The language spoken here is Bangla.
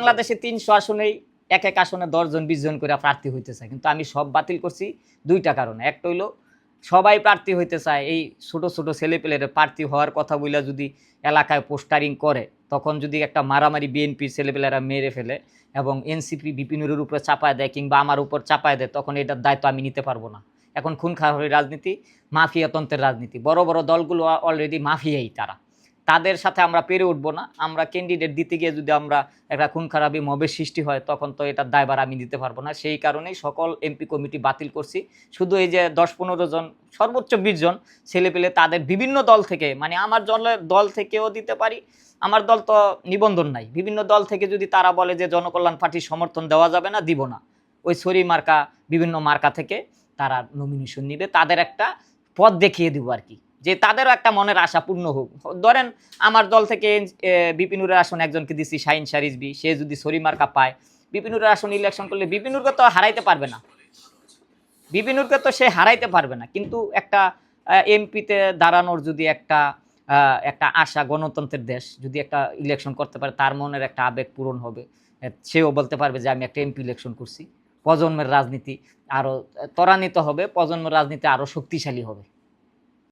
বাংলাদেশে তিনশো আসনেই এক এক আসনে দশজন, বিশ জন করে প্রার্থী হইতে চায়। কিন্তু আমি সব বাতিল করছি দুইটা কারণে। একটা হইল, সবাই প্রার্থী হইতে চায়। এই ছোট ছোট ছেলেপেলের প্রার্থী হওয়ার কথা বইলা যদি এলাকায় পোস্টারিং করে, তখন যদি একটা মারামারি বিএনপির ছেলেপেলেরা মেরে ফেলে এবং এনসিপি বিপিনুরের উপরে চাপায় দেয় কিংবা আমার উপর চাপায় দেয়, তখন এটার দায়িত্ব আমি নিতে পারব না। এখন খুন খাওয়ার রাজনীতি, মাফিয়াতন্ত্রের রাজনীতি। বড় বড় দলগুলো অলরেডি মাফিয়াই তারা। তাদের সাথে আমরা পেরে উঠবো না। আমরা ক্যান্ডিডেট দিতে গিয়ে যদি আমরা একটা খুন খারাপি মবের সৃষ্টি হয়, তখন তো এটার দায়ভার আমি দিতে পারব না। সেই কারণেই সকল এমপি কমিটি বাতিল করছি। শুধু এই যে দশ পনেরো জন, সর্বোচ্চ বিশ জন ছেলে পেলে তাদের বিভিন্ন দল থেকে মানে আমার দলের দল থেকেও দিতে পারি, আমার দল তো নিবন্ধন নাই। বিভিন্ন দল থেকে যদি তারা বলে যে জনকল্যাণ পার্টির সমর্থন দেওয়া যাবে না, দিব না। ওই সরি মার্কা, বিভিন্ন মার্কা থেকে তারা নমিনেশন নিবে। তাদের একটা পথ দেখিয়ে দিব আর কি। যে তাদেরও একটা মনের আশা পূর্ণ হোক। ধরেন আমার দল থেকে বিপিনুরের আসন একজনকে দিচ্ছি শাহিন সারিজবি। সে যদি সরি মার্কা পায় বিপিনুরের আসন ইলেকশন করলে বিপিনুরকে তো হারাইতে পারবে না। বিপিনুরকে তো সে হারাইতে পারবে না। কিন্তু একটা এমপিতে দাঁড়ানোর যদি একটা একটা আশা গণতন্ত্রের দেশ যদি একটা ইলেকশন করতে পারে, তার মনের একটা আবেগ পূরণ হবে। সেও বলতে পারবে যে আমি একটা এমপি ইলেকশন করছি। প্রজন্মের রাজনীতি আরও ত্বরান্বিত হবে, প্রজন্মের রাজনীতি আরও শক্তিশালী হবে।